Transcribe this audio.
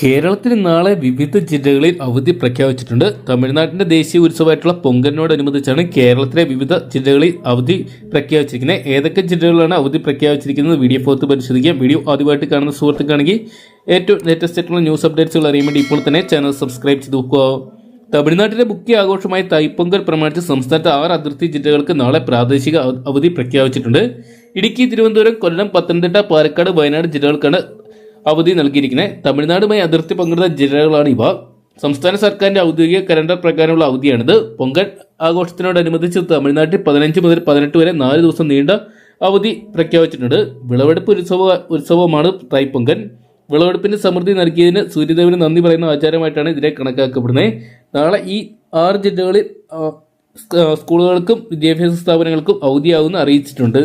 കേരളത്തിൽ നാളെ വിവിധ ജില്ലകളിൽ അവധി പ്രഖ്യാപിച്ചിട്ടുണ്ട്. തമിഴ്നാട്ടിന്റെ ദേശീയ ഉത്സവമായിട്ടുള്ള പൊങ്കലിനോടനുബന്ധിച്ചാണ് കേരളത്തിലെ വിവിധ ജില്ലകളിൽ അവധി പ്രഖ്യാപിച്ചിരിക്കുന്നത്. ഏതൊക്കെ ജില്ലകളിലാണ് അവധി പ്രഖ്യാപിച്ചിരിക്കുന്നത്? വീഡിയോ ഫോർത്ത് പരിശോധിക്കാം. വീഡിയോ ആദ്യമായിട്ട് കാണുന്ന സുഹൃത്തുക്കാണെങ്കിൽ ഏറ്റവും ലേറ്റസ്റ്റ് ആയിട്ടുള്ള ന്യൂസ് അപ്ഡേറ്റ്സുകൾ അറിയാൻ വേണ്ടി ഇപ്പോൾ തന്നെ ചാനൽ സബ്സ്ക്രൈബ് ചെയ്ത് നോക്കുക. തമിഴ്നാട്ടിലെ മുഖ്യ ആഘോഷമായ തൈപ്പൊങ്കൽ പ്രമാണിച്ച് സംസ്ഥാനത്തെ ആറ് അതിർത്തി ജില്ലകൾക്ക് നാളെ പ്രാദേശിക അവധി പ്രഖ്യാപിച്ചിട്ടുണ്ട്. ഇടുക്കി തിരുവനന്തപുരം കൊല്ലം പത്തനംതിട്ട പാലക്കാട് വയനാട് ജില്ലകൾക്കാണ് അവധി നൽകിയിരിക്കുന്നത് തമിഴ്നാടുമായി അതിർത്തി പങ്കിടുന്ന ജില്ലകളാണ് ഇവ. സംസ്ഥാന സർക്കാരിന്റെ ഔദ്യോഗിക കലണ്ടർ പ്രകാരമുള്ള അവധിയാണിത്. പൊങ്കൽ ആഘോഷത്തിനോടനുബന്ധിച്ച് തമിഴ്നാട്ടിൽ പതിനഞ്ച് മുതൽ പതിനെട്ട് വരെ നാല് ദിവസം നീണ്ട അവധി പ്രഖ്യാപിച്ചിട്ടുണ്ട്. വിളവെടുപ്പ് ഉത്സവ ഉത്സവമാണ് തൈപ്പൊങ്കൻ വിളവെടുപ്പിന് സമൃദ്ധി നൽകിയതിന് സൂര്യദേവന് നന്ദി പറയുന്ന ആചാരമായിട്ടാണ് ഇതിനെ കണക്കാക്കപ്പെടുന്നത്. നാളെ ഈ ആറ് ജില്ലകളിൽ സ്കൂളുകൾക്കും വിദ്യാഭ്യാസ സ്ഥാപനങ്ങൾക്കും അവധിയാവുമെന്ന് അറിയിച്ചിട്ടുണ്ട്.